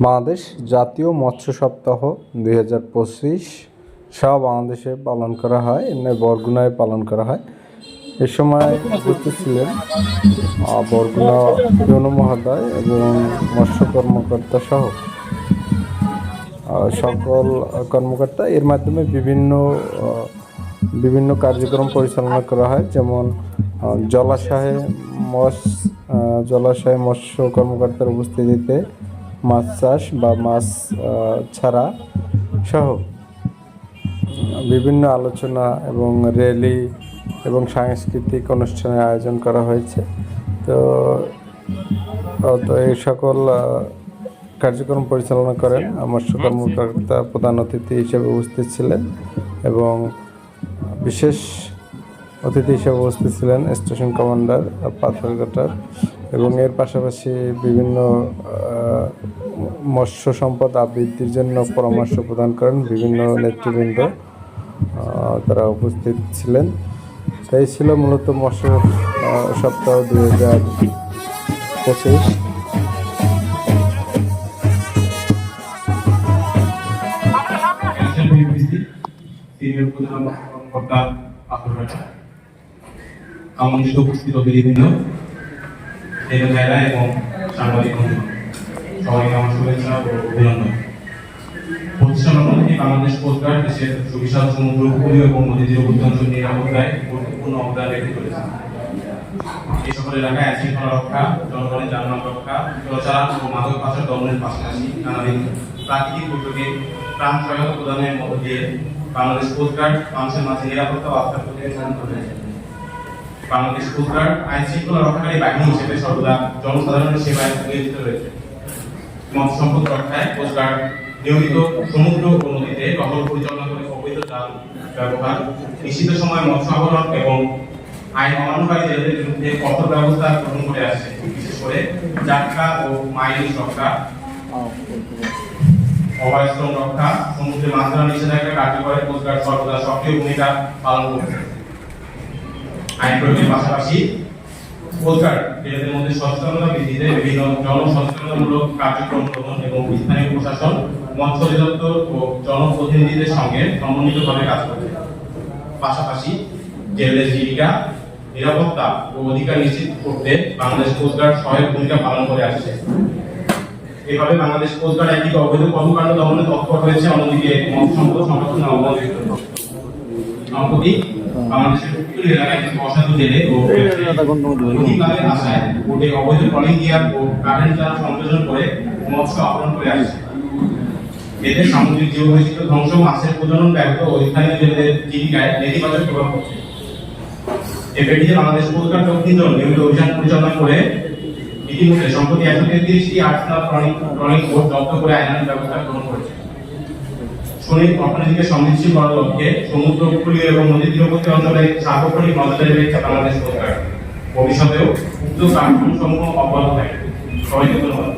বাংলাদেশ জাতীয় মৎস্য সপ্তাহ দুই হাজার পঁচিশ সারা বাংলাদেশে পালন করা হয় এমনি বরগুনায় পালন করা হয়। এ সময় উপস্থিত ছিলেন বরগুনা যৌন এবং মৎস্য কর্মকর্তা সহ। সকল কর্মকর্তা এর মাধ্যমে বিভিন্ন বিভিন্ন কার্যক্রম পরিচালনা করা হয়, যেমন জলাশয়ে মৎস্য জলাশয়ে মৎস্য কর্মকর্তার উপস্থিতিতে মাছ চাষ বা মাছ ছাড়া সহ বিভিন্ন আলোচনা এবং র্যালি এবং সাংস্কৃতিক অনুষ্ঠানের আয়োজন করা হয়েছে। তো তো এই সকল কার্যক্রম পরিচালনা করেন মৎস্য কর্মকর্তা প্রধান অতিথি হিসেবে উপস্থিত ছিলেন এবং বিশেষ অতিথি হিসেবে উপস্থিত ছিলেন স্টেশন কমান্ডার পাথরঘাটার এবং এর পাশাপাশি বিভিন্ন মৎস্য সম্পদ আবৃত্তির জন্য পরামর্শ প্রদান করেন বিভিন্ন নেতৃবৃন্দ তারা উপস্থিত ছিলেন। তাই ছিল মূলত মৎস্য সপ্তাহ দুই হাজার পঁচিশ। সিনিয়র প্রধান কর্মকর্তা আমন্ত্রিত উপস্থিত জেলা এবং সাংবাদিক বন্ধু। আমার শুভেচ্ছা ও অভিনন্দন। বাংলাদেশ কোস্টগার্ড গুরুত্বপূর্ণ অবদান রেখে চলেছে। সকল এলাকায় আইন শৃঙ্খলা রক্ষা, জনগণের রক্ষা, চলাচালান ও মাদক পাশাপাশি প্রাকৃতিক দুর্যোগে প্রাণ সহায়তা প্রদানের মধ্য দিয়ে বাংলাদেশ কোস্টগার্ড মানুষের মাঝে নিরাপত্তা আস্থার প্রতিষ্ঠান করে বাংলাদেশ কোস্টগার্ড আইন শৃঙ্খলা রক্ষাকারী বাহিনী হিসেবে সর্বদা জনসাধারণের সেবায় নিয়োজিত রয়েছে। মৎস্য সম্পদ রক্ষায় কোস্টগার্ড নিয়মিত সমুদ্র ও নদীতে টহল পরিচালনা করে অবৈধ জাল ব্যবহার, নিশ্চিত সময় মৎস্য আহরণ এবং আইন অমান্যকারী জেলেদের বিরুদ্ধে কঠোর ব্যবস্থা গ্রহণ করে আসছে। বিশেষ করে যাত্রা ও মাইল রক্ষা অভয়শ্রম রক্ষা, সমুদ্রে মাছ ধরা নিষেধাজ্ঞা কার্যকরে কোস্টগার্ড সর্বদা সক্রিয় ভূমিকা পালন করছে। আইন প্রয়োগের পাশাপাশি কোস্টগার্ড জেলেদের মধ্যে সচেতনতা বৃদ্ধিতে বিভিন্ন জনসচেতনতামূলক কার্যক্রম গ্রহণ এবং স্থানীয় প্রশাসন, মৎস্য অধিদপ্তর ও জনপ্রতিনিধিদের সঙ্গে সমন্বিতভাবে কাজ করছে পাশাপাশি জেলের জীবিকা, নিরাপত্তা ও অধিকার নিশ্চিত করতে বাংলাদেশ কোস্টগার্ড সহায়ক ভূমিকা পালন করে আসছে। এভাবে বাংলাদেশ কোস্টগার্ড একদিকে অবৈধ কর্মকাণ্ড দমনে তৎপর হয়েছে, অন্যদিকে সম্পদ সংরক্ষণে অবদান সম্প্রতি বাংলাদেশের উপকূলীয় এলাকায় কিছু অসাধু জেলে ও অধিকারে আসায় বোটে অবৈধ ট্রলিং গিয়ার ও কারেন্ট চারা সংযোজন করে মৎস্য আহরণ করে আসছে। এতে সামুদ্রিক ধ্বংস মাছের প্রজনন ব্যাহত ও স্থানীয় জেলেদের জীবিকায় নেতিবাচক প্রভাব পড়ছে। এফএডিতে বাংলাদেশ কোস্টগার্ড দক্ষিণ জোন নিয়মিত অভিযান পরিচালনা করে ইতিমধ্যে সম্প্রতি একশো তেত্রিশটি আর্টসনাল ট্রলিং ট্রলিং বোট জব্দ করে আইনানুগ ব্যবস্থা গ্রহণ করেছে। শ্রমিক অর্থনীতিকে সমৃদ্ধি করার লক্ষ্যে সমুদ্র উপকূলীয় এবং নদী তীরবর্তী অঞ্চলে সার্বক্ষণিক নজরদারি রেখেছে বাংলাদেশ সরকার। ভবিষ্যতেও উক্ত কার্যক্রম সমূহ অব্যাহত থাকবে। সবাইকে ধন্যবাদ।